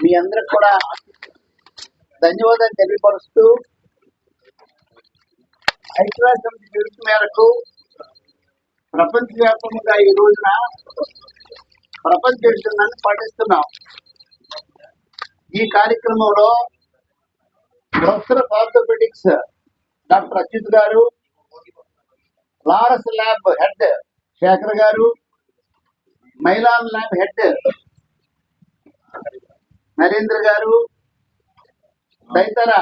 మీ అందరికి కూడా ధన్యవాదాలు తెలియపరుస్తూ ఐక్యరాజ్య పిలుపు మేరకు ప్రపంచవ్యాప్తంగా ఈ రోజున ప్రపంచ విషయాన్ని పాటిస్తున్నాం. ఈ కార్యక్రమంలో ప్రొఫెసర్ ఆఫ్ డాక్టర్ అచ్యుత్ గారు లారస్ ల్యాబ్ హెడ్ శేఖర్ గారు మైలాన్ ల్యాబ్ హెడ్ నరేంద్ర గారు తదితర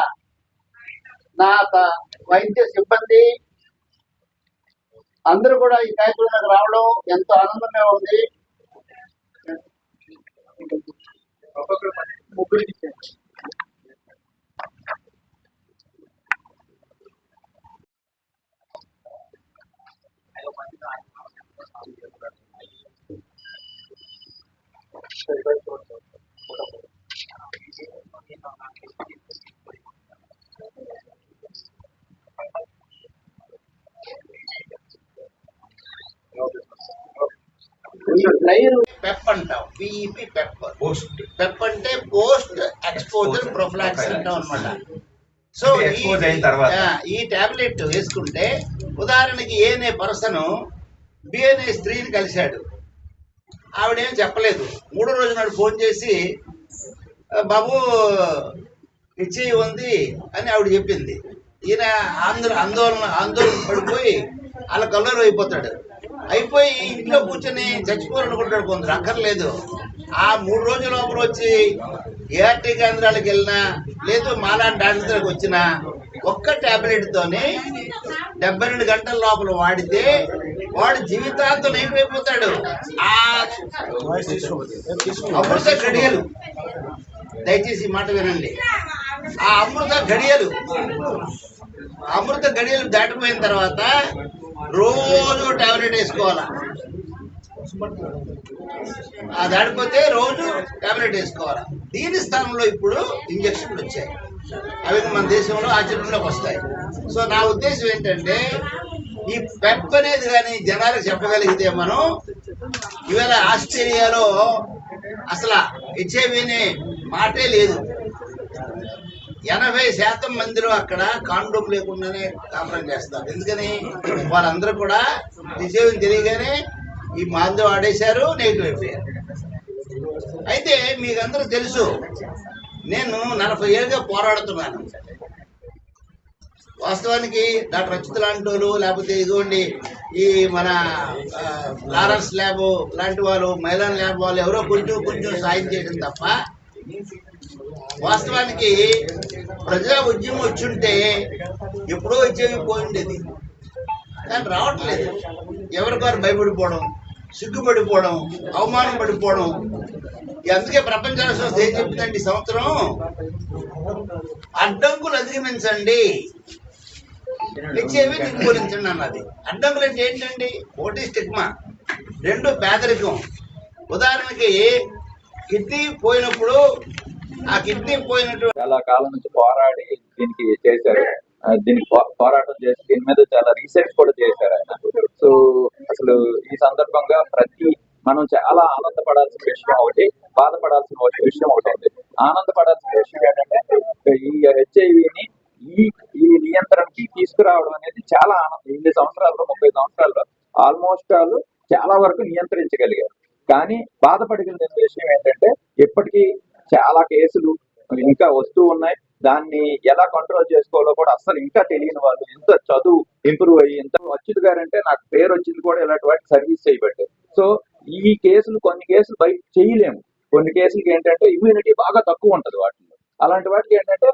నా వైద్య సిబ్బంది అందరూ కూడా ఈ కార్యక్రమానికి రావడం ఎంతో ఆనందంగా ఉంది ముగ్గురికి ఇచ్చేయండి. ఈ పెప్ అంటాం పిఈపి పెప్ పెప్ అంటే పోస్ట్ ఎక్స్పోజర్ ప్రొఫ్లాక్స్ అంటాం అనమాట సో అయిన తర్వాత. ఈ టాబ్లెట్ వేసుకుంటే ఉదాహరణకి ఏ అనే పర్సన్ బి అనే స్త్రీని కలిశాడు. ఆవిడేం చెప్పలేదు. మూడో రోజు నాడు ఫోన్ చేసి "ఆ, బాబు ఇచ్చి ఉంది అని ఆవిడ చెప్పింది. ఈయన ఆంధ్ర ఆందోళన ఆందోళన పడిపోయి అలా కలర్ అయిపోతాడు. అయిపోయి ఇంట్లో కూర్చొని చచ్చిపోవాలనుకుంటాడు కొందరు అక్కర్లేదు. ఆ మూడు రోజుల లోపల వచ్చి ఏఆర్టీ కేంద్రాలకు వెళ్ళినా లేదు మాలాంటి డాక్టర్ వచ్చినా ఒక్క టాబ్లెట్ తోని డెబ్బై రెండు గంటల లోపల వాడితే వాడు జీవితాంతం అయిపోతాడు ఆ అమృత గడియలు దయచేసి మాట వినండి. ఆ అమృత గడియలు అమృత గడియలు దాటిపోయిన తర్వాత రోజు టాబ్లెట్ వేసుకోవాలా? ఆ దాటిపోతే రోజు టాబ్లెట్ వేసుకోవాలి? దీని స్థానంలో ఇప్పుడు ఇంజక్షన్లు వచ్చాయి. అవి మన దేశంలో ఆచరణలోకి వస్తాయి. సో నా ఉద్దేశం ఏంటంటే ఈ పెప్ అనేది కానీ జనాలకు చెప్పగలిగితే మనం ఇవాళ ఆస్ట్రేలియాలో అసలు హెచ్ఐవిని మాటే లేదు. ఎనభై శాతం మందిలో అక్కడ కాండోమ్ లేకుండానే కాపురం చేస్తారు ఎందుకని? వాళ్ళందరూ కూడా విజయం తెలియగానే ఈ మందు ఆడేశారు నెగిటివ్ అయిపోయారు. అయితే మీకందరూ తెలుసు నేను నలభై ఏళ్ళుగా పోరాడుతున్నాను. వాస్తవానికి డాక్టర్ అచ్యుత్ లాంటి వాళ్ళు లేకపోతే ఇదిగోండి ఈ మన లారెన్స్ ల్యాబ్ లాంటి వాళ్ళు మైలాన్ ల్యాబ్ వాళ్ళు ఎవరో కొంచెం కొంచెం సాయం చేయడం తప్ప వాస్తవానికి ప్రజా ఉద్యమం వచ్చుంటే ఎప్పుడో వచ్చేవి పోయిండేది. కానీ రావట్లేదు. ఎవరికారు భయపడిపోవడం సిగ్గుపడిపోవడం అవమానం పడిపోవడం అందుకే ప్రపంచ సంస్థ ఏం చెప్తుందండి ఈ సంవత్సరం? అడ్డంకులు అధిగమించండి. నిచ్చేవి నిర్మూలించండి అన్నది. అడ్డంకులు అంటే ఏంటండి? ఒకటి స్టిగ్మా. రెండు పేదరికం. ఉదాహరణకి కిడ్నీ పోయినప్పుడు ఆ కిడ్నీ పోయినట్టు చాలా కాలం నుంచి పోరాడి దీనికి చేశారు. దీనికి పోరాటం చేసి దీని మీద చాలా రీసెర్చ్ కూడా చేశారు ఆయన. సో అసలు ఈ సందర్భంగా ప్రతి మనం చాలా ఆనందపడాల్సిన విషయం ఒకటి బాధపడాల్సిన ఒక విషయం ఒకటి ఉంది. ఆనందపడాల్సిన విషయం ఏంటంటే ఈ హెచ్ఐవిని ఈ ఈ నియంత్రణకి తీసుకురావడం అనేది చాలా ఆనందం. ఎనిమిది సంవత్సరాల్లో ముప్పై సంవత్సరాల్లో ఆల్మోస్ట్ ఆల్ చాలా వరకు నియంత్రించగలిగారు. కానీ బాధపడగలిగిన విషయం ఏంటంటే ఇప్పటికీ చాలా కేసులు ఇంకా వస్తూ ఉన్నాయి. దాన్ని ఎలా కంట్రోల్ చేసుకోవాలో కూడా అస్సలు ఇంకా తెలియని వాళ్ళు ఇంత చదువు ఇంప్రూవ్ అయ్యి ఇంత అచ్యుత్ గారు అంటే నాకు పేరు వచ్చింది కూడా ఇలాంటి వాటికి సర్వీస్ చేయబట్టే. సో ఈ కేసులు కొన్ని కేసులు బయట చేయలేము. కొన్ని కేసులకి ఏంటంటే ఇమ్యూనిటీ బాగా తక్కువ ఉంటది వాటిలో అలాంటి వాటికి ఏంటంటే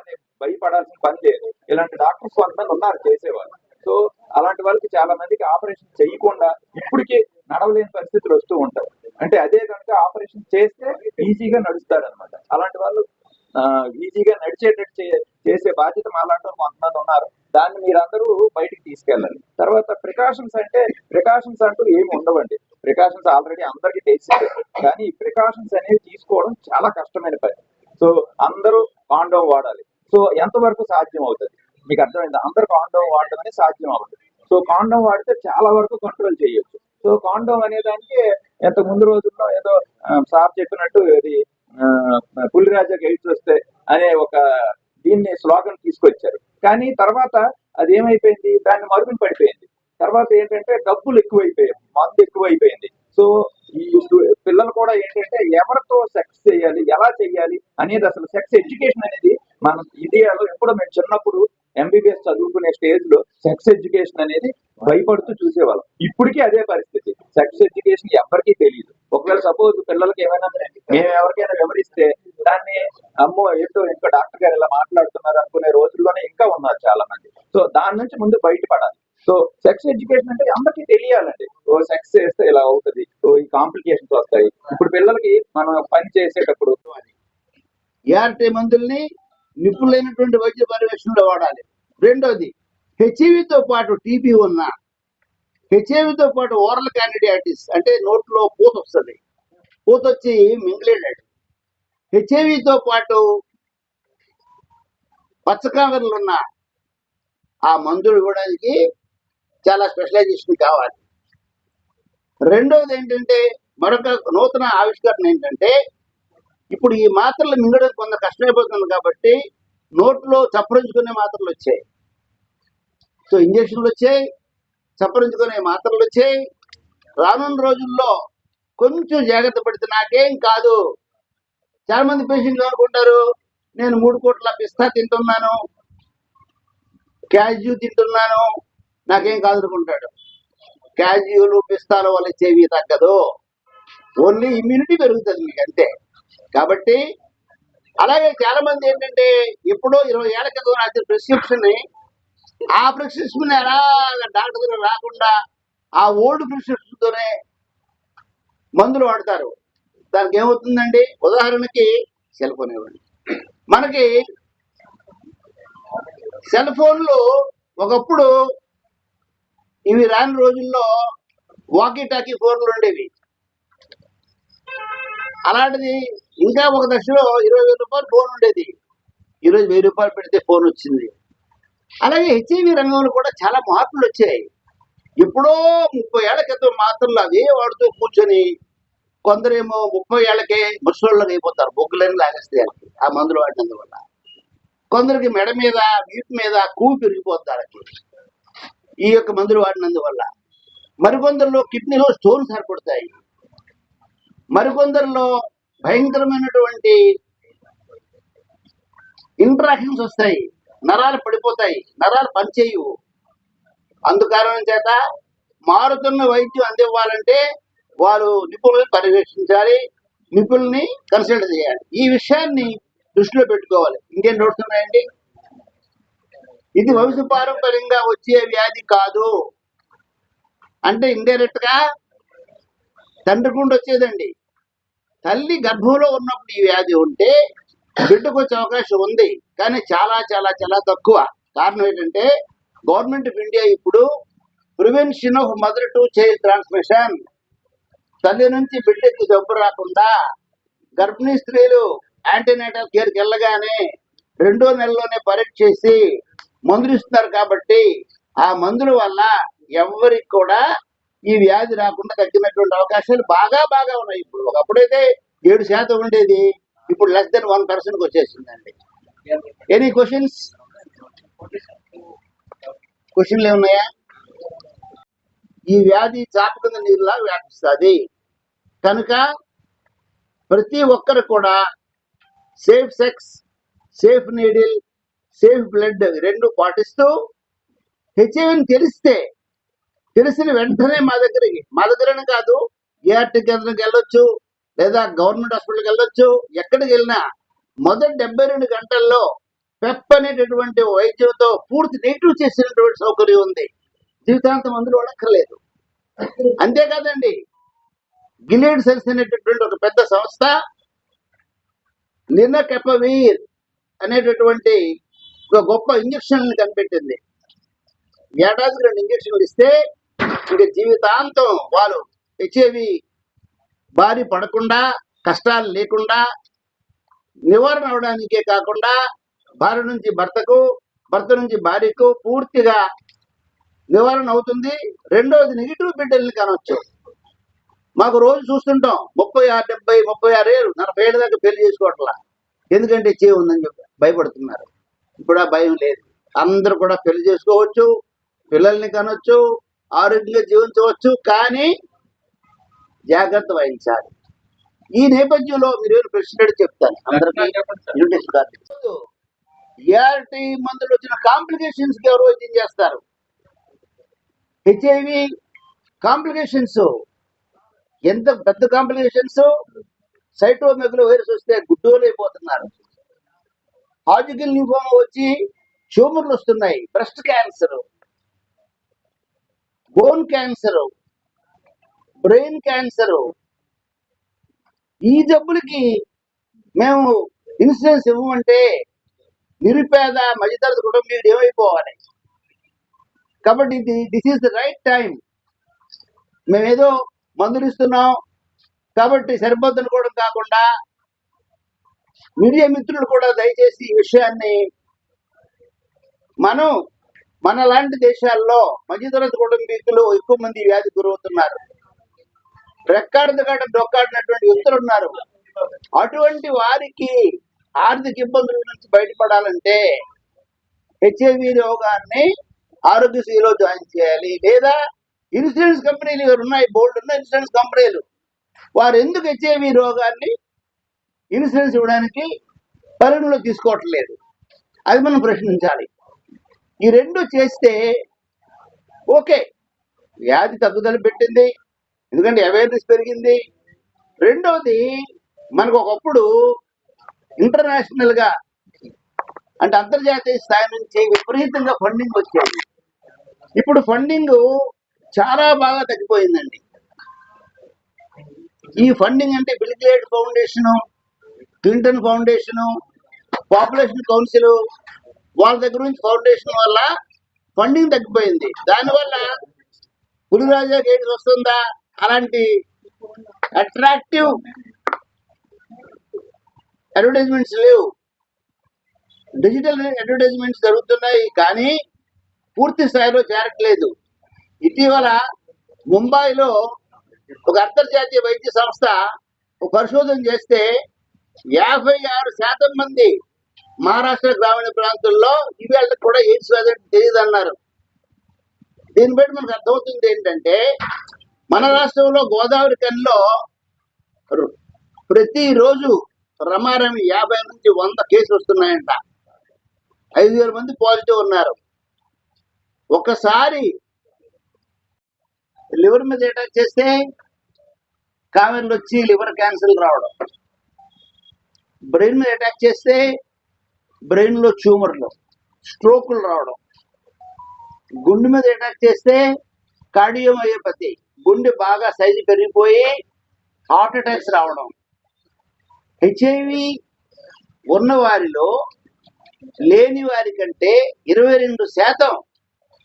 అనే భయపడాల్సిన పని లేదు. ఇలాంటి డాక్టర్స్ కొంతమంది ఉన్నారు చేసేవాళ్ళు. సో అలాంటి వాళ్ళకి చాలా మందికి ఆపరేషన్ చేయకుండా ఇప్పటికే నడవలేని పరిస్థితులు వస్తూ ఉంటాయి. అంటే అదే కనుక ఆపరేషన్ చేస్తే ఈజీగా నడుస్తారు అనమాట అలాంటి వాళ్ళు ఈజీగా నడిచేటట్టు చే- చేసే బాధ్యత మాలాంటి కొంతమంది ఉన్నారు. దాన్ని మీరందరూ బయటికి తీసుకెళ్ళాలి. తర్వాత ప్రికాషన్స్ అంటే ప్రికాషన్స్ అంటూ ఏమి ఉండవండి. ప్రికాషన్స్ ఆల్రెడీ అందరికీ తెలిసిందే. కానీ ఈ ప్రికాషన్స్ అనేవి తీసుకోవడం చాలా కష్టమైన పని. సో అందరూ పాండవం వాడాలి. సో ఎంతవరకు సాధ్యం అవుతుంది మీకు అర్థమైంది? అందరు కాండోమ్ వాడడం అనేది సాధ్యం అవుతుంది సో కాండోమ్ వాడితే చాలా వరకు కంట్రోల్ చేయొచ్చు. సో కాండోమ్ అనే దానికి ఎంత ముందు రోజుల్లో ఏదో సార్ చెప్పినట్టు ఇది పులిరాజాకి ఎయిడ్స్ వస్తే అనే ఒక దీన్ని స్లోగన్ తీసుకొచ్చారు. కానీ తర్వాత అది ఏమైపోయింది దాన్ని మరుగున పడిపోయింది. తర్వాత ఏంటంటే డబ్బులు ఎక్కువైపోయాయి. మందు ఎక్కువైపోయింది. సో ఈ పిల్లలు కూడా ఏంటంటే ఎవరితో సెక్స్ చేయాలి? ఎలా చేయాలి? అనేది అసలు సెక్స్ ఎడ్యుకేషన్ అనేది మనం ఇండియాలో ఎప్పుడో మేము చిన్నప్పుడు ఎంబీబీఎస్ చదువుకునే స్టేజ్లో సెక్స్ ఎడ్యుకేషన్ అనేది భయపడుతూ చూసేవాళ్ళం. ఇప్పటికీ అదే పరిస్థితి. సెక్స్ ఎడ్యుకేషన్ ఎవరికీ తెలియదు ఒకవేళ సపోజ్ పిల్లలకి ఏమైనా మేము ఎవరికైనా వివరిస్తే దాన్ని అమ్మో ఏంటో ఇంకా డాక్టర్ గారు ఇలా మాట్లాడుతున్నారు అనుకునే రోజుల్లోనే ఇంకా ఉన్నారు చాలా మంది సో దాని నుంచి ముందు బయటపడాలి. సో సెక్స్ ఎడ్యుకేషన్ అంటే అందరికీ తెలియాలండి. ఓ సెక్స్ చేస్తే ఇలా అవుతుంది. ఓ ఈ కాంప్లికేషన్స్ వస్తాయి. ఇప్పుడు పిల్లలకి మనం పని చేసేటప్పుడు ఏఆర్టీ మందుల్ని నిపుణులైనటువంటి వైద్య పర్యవేక్షణలో వాడాలి. రెండోది హెచ్ఐవితో పాటు టీబీ ఉన్న హెచ్ఐవితో పాటు ఓరల్ క్యాండిడైటిస్ అంటే నోట్లో పూత వస్తుంది. పూత వచ్చి మింగిలేడాడు హెచ్ఐవితో పాటు పచ్చకామెరలు ఉన్న ఆ మందులు ఇవ్వడానికి చాలా స్పెషలైజేషన్ కావాలి. రెండవది ఏంటంటే మరొక నూతన ఆవిష్కరణ ఏంటంటే ఇప్పుడు ఈ మాత్రలు మింగడం కొంత కష్టమైపోతుంది కాబట్టి నోట్లో చప్పరించుకునే మాత్రలు వచ్చాయి. సో ఇంజక్షన్లు వచ్చాయి చప్పరించుకునే మాత్రలు వచ్చాయి. రానున్న రోజుల్లో కొంచెం జాగ్రత్త పడితే నాకేం కాదు. చాలా మంది పేషెంట్లు అనుకుంటారు నేను మూడు కోట్ల పిస్తా తింటున్నాను క్యాజ్యూ తింటున్నాను నాకేం కాదు అనుకుంటాడు. క్యాజ్యూలు పిస్తాలు వల్ల చెవి తగ్గదు. ఓన్లీ ఇమ్యూనిటీ పెరుగుతుంది మీకు అంతే కాబట్టి అలాగే చాలా మంది ఏంటంటే ఎప్పుడో ఇరవై ఏళ్ళ క్రితం రాసిన ప్రిస్క్రిప్షన్ ఆ ప్రిస్క్రిప్షన్ ఎలా డాక్టర్ దగ్గర రాకుండా ఆ ఓల్డ్ ప్రిస్క్రిప్షన్తోనే మందులు వాడతారు. దానికి ఏమవుతుందండి? ఉదాహరణకి సెల్ ఫోన్ ఇవ్వండి. మనకి సెల్ ఫోన్లు ఒకప్పుడు ఇవి రాని రోజుల్లో వాకీ టాకీ ఫోన్లు ఉండేవి. అలాంటిది ఇంకా ఒక దశలో ఇరవై వేల రూపాయలు ఫోన్ ఉండేది. ఈరోజు వెయ్యి రూపాయలు పెడితే ఫోన్ వచ్చింది. అలాగే హెచ్ఐవి రంగంలో కూడా చాలా మార్పులు వచ్చాయి. ఎప్పుడో ముప్పై ఏళ్ళ క్రితం మాత్రం అదే వాడుతూ కూర్చొని కొందరేమో ముప్పై ఏళ్ళకే ముసలోళ్ళకి అయిపోతారు. బొగ్గులని లాగేస్తే ఆ మందులు వాడినందువల్ల కొందరికి మెడ మీద వీపు మీద కూ పెరిగిపోతారు ఈ యొక్క మందులు వాడినందువల్ల మరికొందరిలో కిడ్నీలో స్టోన్స్ ఏర్పడతాయి. మరికొందరిలో భయంకరమైనటువంటి ఇంట్రాక్షన్స్ వస్తాయి. నరాలు పడిపోతాయి. నరాలు పనిచేయవు అందుకారణం చేత మారుతున్న వైద్యం అందివ్వాలంటే వారు నిపుణులను పర్యవేక్షించాలి. నిపుణుల్ని కన్సల్ట్ చేయాలి. ఈ విషయాన్ని దృష్టిలో పెట్టుకోవాలి. ఇంకేం డౌట్స్ ఉన్నాయండి. ఇది వంశ పారంపర్యంగా వచ్చే వ్యాధి కాదు. అంటే ఇండైరెక్ట్గా తండ్రి గుండా వచ్చేదండి తల్లి గర్భంలో ఉన్నప్పుడు ఈ వ్యాధి ఉంటే బిడ్డకు వచ్చే అవకాశం ఉంది కానీ చాలా చాలా చాలా తక్కువ. కారణం ఏంటంటే గవర్నమెంట్ ఆఫ్ ఇండియా ఇప్పుడు prevention of mother to child transmission తల్లి నుంచి బిడ్డకి జబ్బు రాకుండా గర్భిణీ స్త్రీలు యాంటీనేటల్ కేర్కి వెళ్ళగానే రెండో నెలలోనే పరీక్ష చేసి మందులు ఇస్తున్నారు కాబట్టి ఆ మందుల వల్ల ఎవరికి కూడా ఈ వ్యాధి రాకుండా తగ్గినటువంటి అవకాశాలు బాగా బాగా ఉన్నాయి. ఇప్పుడు ఒకప్పుడైతే ఏడు శాతం ఉండేది ఇప్పుడు లెస్ దెన్ వన్ పర్సెంట్కి వచ్చేసిందండి. ఎనీ క్వశ్చన్స్ క్వశ్చన్లు ఏమున్నాయా ఈ వ్యాధి చాప కింద నీరులా వ్యాపిస్తుంది. కనుక ప్రతి ఒక్కరు కూడా safe sex safe needle safe blood రెండు పాటిస్తూ హెచ్ఐవిని తెలిస్తే తెలిసిన వెంటనే మా దగ్గరికి మా దగ్గరనే కాదు ఏఆర్టీ కేంద్రంకి వెళ్ళొచ్చు లేదా గవర్నమెంట్ హాస్పిటల్కి వెళ్ళొచ్చు ఎక్కడికి వెళ్ళినా మొదటి డెబ్బై రెండు గంటల్లో పెప్ అనేటటువంటి వైద్యంతో పూర్తి నెగిటివ్ చేసినటువంటి సౌకర్యం ఉంది. జీవితాంతం అందులో వాడక్కర్లేదు అంతేకాదండి గిలీడ్ సెల్స్ అనేటటువంటి ఒక పెద్ద సంస్థ నిన్న కెపవీర్ అనేటటువంటి ఒక గొప్ప ఇంజక్షన్ కనిపెట్టింది. ఏడాదికి రెండు ఇంజక్షన్లు ఇస్తే ఇక జీవితాంతం వాళ్ళు హెచ్ఐవి బారి పడకుండా కష్టాలు లేకుండా నివారణ అవడానికే కాకుండా భార్య నుంచి భర్తకు భర్త నుంచి భార్యకు పూర్తిగా నివారణ అవుతుంది. రెండోది నెగిటివ్ బిడ్డల్ని కానొచ్చు. మాకు రోజు చూస్తుంటాం ముప్పై ఆరు డెబ్బై ముప్పై ఆరు ఏళ్ళు నలభై ఏళ్ళ దాకా పెళ్ళి చేసుకోవట్లా. ఎందుకంటే చే ఉందని చెప్పి భయపడుతున్నారు. ఇప్పుడు ఆ భయం లేదు. అందరూ కూడా పెళ్ళి చేసుకోవచ్చు పిల్లల్ని కనొచ్చు ఆరోగ్యంగా జీవించవచ్చు కానీ జాగ్రత్త వహించాలి. ఈ నేపథ్యంలో మీరు ఏమైనా ప్రశ్న చెప్తాను. అందరికీ ఏఆర్టీ మందులు వచ్చిన కాంప్లికేషన్స్కి ఎవరు వైద్యం చేస్తారు? హెచ్ఐవి కాంప్లికేషన్స్ ఎంత పెద్ద కాంప్లికేషన్స్ సైటోమెగులో వైరస్ వస్తే గుడ్డోలైపోతున్నారు హాజికల్ లింఫోమా వచ్చి ట్యూమర్లు వస్తున్నాయి. Breast cancer bone cancer brain cancer ఈ జబ్బులకి మేము ఇన్సూరెన్స్ ఇవ్వమంటే నిరుపేద మధ్యతరగతి కుటుంబీకుడు ఏమైపోవాలి? కాబట్టి ఇది this is the right time మేమేదో మందులు ఇస్తున్నాం కాబట్టి సరిపోద్దు అనుకోవడం కాకుండా మీడియా మిత్రులు కూడా దయచేసి ఈ విషయాన్ని మనం మన లాంటి దేశాల్లో మధ్యతరగతి కుటుంబీకులు ఎక్కువ మంది వ్యాధి గురవుతున్నారు. రెక్కాడిన డొక్కాడినటువంటి వ్యక్తులు ఉన్నారు. అటువంటి వారికి ఆర్థిక ఇబ్బందుల నుంచి బయటపడాలంటే హెచ్ఐవి రోగాన్ని ఆరోగ్యశ్రీలో జాయిన్ చేయాలి. లేదా ఇన్సూరెన్స్ కంపెనీలు ఉన్నాయి బోల్డ్ ఉన్న ఇన్సూరెన్స్ కంపెనీలు. వారు ఎందుకు హెచ్ఐవి రోగాన్ని ఇన్సూరెన్స్ ఇవ్వడానికి పరిగణలో తీసుకోవట్లేదు? అది మనం ప్రశ్నించాలి. ఈ రెండు చేస్తే ఓకే. వ్యాధి తగ్గుదల పెట్టింది. ఎందుకంటే అవేర్నెస్ పెరిగింది. రెండవది మనకు ఒకప్పుడు ఇంటర్నేషనల్గా అంటే అంతర్జాతీయ స్థాయి నుంచి విపరీతంగా ఫండింగ్ వచ్చేది. ఇప్పుడు ఫండింగ్ చాలా బాగా తగ్గిపోయిందండి. ఈ ఫండింగ్ అంటే Bill Gate foundation foundation Clinton foundation population council వాళ్ళ దగ్గర నుంచి ఫౌండేషన్ వల్ల ఫండింగ్ తగ్గిపోయింది. దానివల్ల పులిరాజా గేట్స్ వస్తుందా? అలాంటి అట్రాక్టివ్ అడ్వర్టైజ్మెంట్స్ లేవు. డిజిటల్ అడ్వర్టైజ్మెంట్స్ జరుగుతున్నాయి కానీ పూర్తి స్థాయిలో చేరట్లేదు ఇటీవల ముంబైలో ఒక అంతర్జాతీయ వైద్య సంస్థ పరిశోధన చేస్తే యాభై ఆరు శాతం మంది మహారాష్ట్ర గ్రామీణ ప్రాంతాల్లో ఇవాళ కూడా ఎయిడ్స్ వ్యాధి తెలియదు అన్నారు. దీన్ని బట్టి మనకు అర్థమవుతుంది ఏంటంటే మన రాష్ట్రంలో గోదావరి కనిలో ప్రతిరోజు రమారమి యాభై నుంచి వంద కేసులు వస్తున్నాయంట. ఐదు వేల మంది పాజిటివ్ ఉన్నారు. ఒకసారి లివర్ మీద అటాక్ చేస్తే కామెర్లు వచ్చి లివర్ క్యాన్సర్ రావడం. బ్రెయిన్ మీద అటాక్ చేస్తే బ్రెయిన్లో ట్యూమర్లు స్ట్రోకులు రావడం. గుండె మీద అటాక్ చేస్తే కార్డియోమయోపతి గుండె బాగా సైజు పెరిగిపోయి హార్ట్ అటాక్స్ రావడం. హెచ్ఐవి ఉన్న వారిలో లేని వారి కంటే ఇరవై రెండు శాతం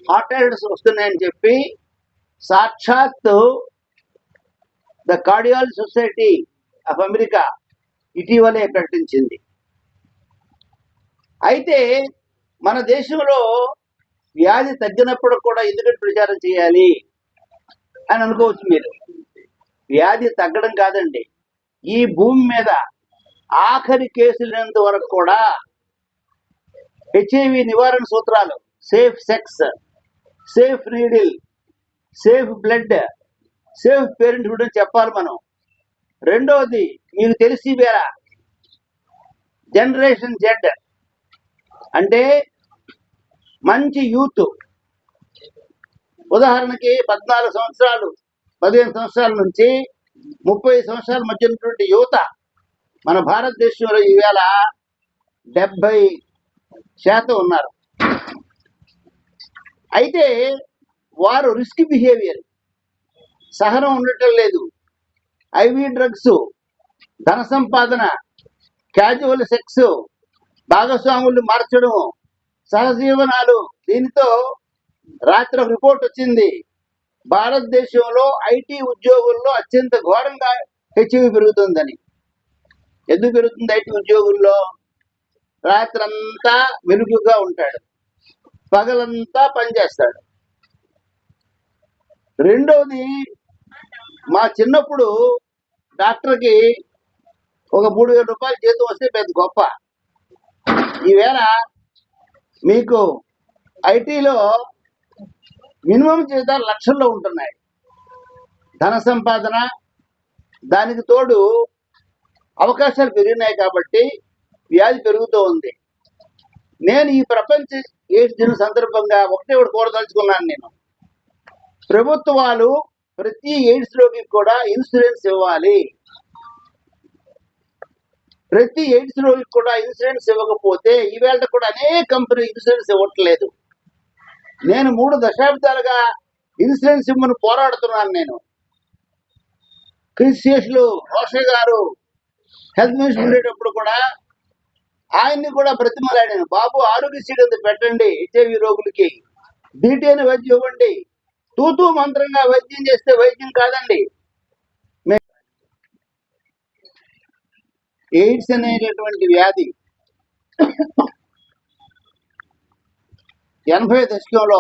హార్ట్ అటాక్స్ వస్తున్నాయని చెప్పి సాక్షాత్తు the cardiology society of America ఇటీవలే ప్రకటించింది. అయితే మన దేశంలో వ్యాధి తగ్గినప్పుడు కూడా ఎందుకంటే ప్రచారం చేయాలి అని అనుకోవచ్చు మీరు. వ్యాధి తగ్గడం కాదండి. ఈ భూమి మీద ఆఖరి కేసులైనంత వరకు కూడా హెచ్ఐవి నివారణ సూత్రాలు safe sex safe needle safe blood safe parenthood అని చెప్పాలి మనం. రెండవది మీకు తెలిసి వేరా? జనరేషన్ జెడ్ అంటే మంచి యూత్. ఉదాహరణకి పద్నాలుగు సంవత్సరాలు పదిహేను సంవత్సరాల నుంచి ముప్పై సంవత్సరాల మధ్య ఉన్నటువంటి యువత మన భారతదేశంలో ఈవేళ డెబ్బై శాతం ఉన్నారు. అయితే వారు రిస్క్ బిహేవియర్. సహనం ఉండటం లేదు. ఐవి డ్రగ్స్ ధన సంపాదన క్యాజువల్ సెక్స్ భాగస్వాములు మార్చడం సహజీవనాలు. దీనితో రాత్రి రిపోర్ట్ వచ్చింది. భారతదేశంలో ఐటీ ఉద్యోగుల్లో అత్యంత ఘోరంగా హెచ్ఐవి పెరుగుతుందని. ఎందుకు పెరుగుతుంది ఐటీ ఉద్యోగుల్లో? రాత్రంతా వెలుగుగా ఉంటాడు. పగలంతా పనిచేస్తాడు రెండోది మా చిన్నప్పుడు డాక్టర్కి ఒక మూడు వేల రూపాయలు జీతం వస్తే పెద్ద గొప్ప. ఈవేళ మీకు ఐటీలో మినిమం జీతాలు లక్షల్లో ఉంటున్నాయి. ధన సంపాదన దానికి తోడు అవకాశాలు పెరిగినాయి కాబట్టి వ్యాధి పెరుగుతూ ఉంది. నేను ఈ ప్రపంచ ఎయిడ్స్ దిన సందర్భంగా ఒకటే ఒకటి కోరదలుచుకున్నాను నేను. ప్రభుత్వాలు ప్రతి ఎయిడ్స్ రోగికి కూడా ఇన్సూరెన్స్ ఇవ్వాలి. ప్రతి ఎయిడ్స్ రోగికి కూడా ఇన్సూరెన్స్ ఇవ్వకపోతే ఈవేళ కూడా అనేక కంపెనీ ఇన్సూరెన్స్ ఇవ్వట్లేదు. నేను మూడు దశాబ్దాలుగా ఇన్సూరెన్స్ ఇమ్మని పోరాడుతున్నాను నేను. క్రిస్టియస్లు రోషే గారు హెల్త్ మినిస్టర్ ఉండేటప్పుడు కూడా ఆయన్ని కూడా బ్రతిమలాడాను. బాబు ఆరోగ్యశ్రీ కింద పెట్టండి హెచ్ఐవి రోగులకి. డీటెయిల్ వైద్యం ఇవ్వండి. తూతూ మంత్రంగా వైద్యం చేస్తే వైద్యం కాదండి మే- ఎయిడ్స్ అనేటటువంటి వ్యాధి ఎనభై దశకంలో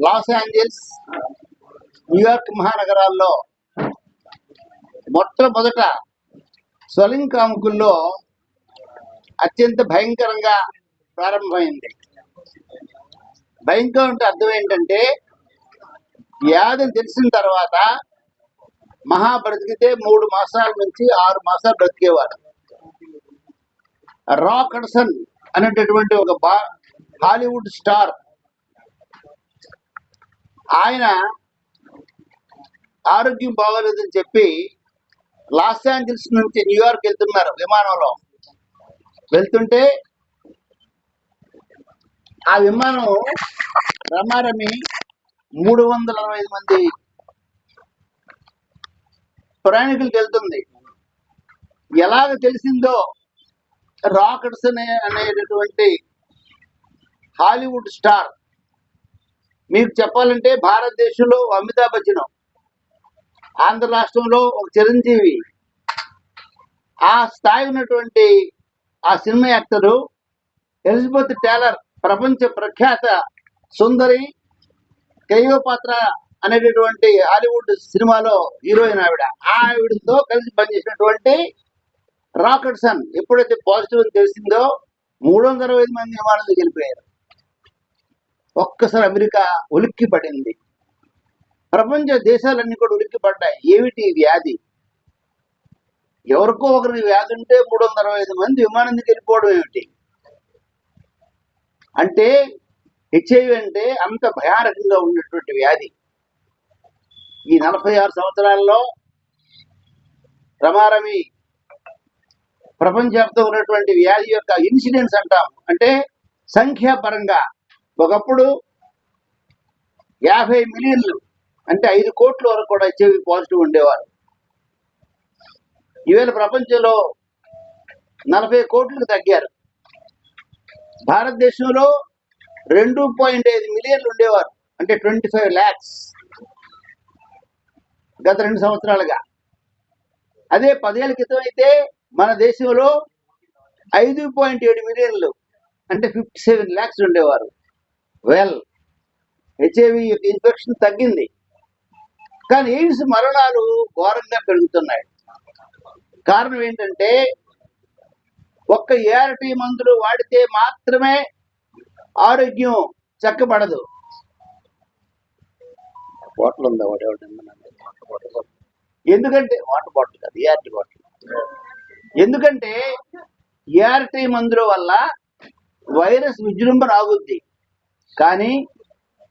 లాస్ ఏంజల్స్ న్యూయార్క్ మహానగరాల్లో మొట్టమొదట స్వలింగ్ కాముకుల్లో అత్యంత భయంకరంగా ప్రారంభమైంది. భయంకరం అంటే అర్థం ఏంటంటే వ్యాధి తెలిసిన తర్వాత మహా బ్రతికితే మూడు మాసాల నుంచి ఆరు మాసాలు బ్రతికేవారు రా అనేటటువంటి ఒక బా హాలీవుడ్ స్టార్. ఆయన ఆరోగ్యం బాగోలేదని చెప్పి లాస్ ఏంజల్స్ నుంచి న్యూయార్క్ వెళ్తున్నారు విమానంలో. వెళ్తుంటే ఆ విమానం రమారమి మూడు వందల అరవై ఐదు మంది ప్రయాణికులు వెళ్తుంది. ఎలాగ తెలిసిందో రాకెట్స్ అనే అనేటటువంటి హాలీవుడ్ స్టార్. మీకు చెప్పాలంటే భారతదేశంలో అమితాబ్ బచ్చన్ ఆంధ్ర రాష్ట్రంలో ఒక చిరంజీవి. ఆ స్థాయి ఉన్నటువంటి ఆ సినిమా యాక్టరు ఎలిజబెత్ టేలర్ ప్రపంచ ప్రఖ్యాత సుందరి పాత్ర అనేటటువంటి హాలీవుడ్ సినిమాలో హీరోయిన్ ఆవిడ. ఆవిడతో కలిసి పనిచేసినటువంటి రాకెట్సన్ ఎప్పుడైతే పాజిటివ్ అని తెలిసిందో మూడు వందల అరవై ఐదు మంది విమానాలు గెలిపారు ఒక్కసారి అమెరికా ఉలిక్కి పడింది. ప్రపంచ దేశాలన్నీ కూడా ఉలిక్కి పడ్డాయి. ఏమిటి వ్యాధి? ఎవరికో ఒకరికి వ్యాధి ఉంటే మూడు వందల అరవై ఐదు మంది విమానం దిగి వెళ్ళిపోవడం ఏమిటి? అంటే హెచ్ఐవి అంటే అంత భయానకంగా ఉన్నటువంటి వ్యాధి. ఈ నలభై ఆరు సంవత్సరాల్లో రమారమి ప్రపంచవ్యాప్తంగా ఉన్నటువంటి వ్యాధి యొక్క ఇన్సిడెంట్స్ అంటాం. అంటే సంఖ్యాపరంగా ఒకప్పుడు యాభై మిలియన్లు అంటే ఐదు కోట్ల వరకు కూడా హెచ్ఐవి పాజిటివ్ ఉండేవారు. ఈవేళ ప్రపంచంలో నలభై కోట్లకు తగ్గారు. భారతదేశంలో రెండు పాయింట్ ఐదు మిలియన్లు ఉండేవారు. అంటే ట్వంటీ ఫైవ్ ల్యాక్స్. గత రెండు సంవత్సరాలుగా. అదే పదేళ్ళ క్రితం అయితే మన దేశంలో ఐదు పాయింట్ ఏడు మిలియన్లు అంటే ఫిఫ్టీ సెవెన్ ల్యాక్స్ ఉండేవారు. వెల్ హెచ్ఐవి ఇన్ఫెక్షన్ తగ్గింది. కానీ ఎయిడ్స్ మరణాలు ఘోరంగా పెరుగుతున్నాయి. కారణం ఏంటంటే ఒక్క ఏఆర్టీ మందులు వాడితే మాత్రమే ఆరోగ్యం చక్కబడదు. హోటల్ ఉందా బాటిల్ ఎందుకంటే వాటర్ బాటిల్ కాదు ఏఆర్టీ బాటిల్. ఎందుకంటే ఏఆర్టీ మందుల వల్ల వైరస్ విజృంభణ ఆగుద్ది కానీ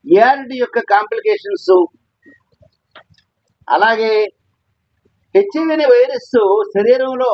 ఏఆర్టీ యొక్క కాంప్లికేషన్స్ అలాగే హెచ్ఐవి అనే వైరస్ శరీరంలో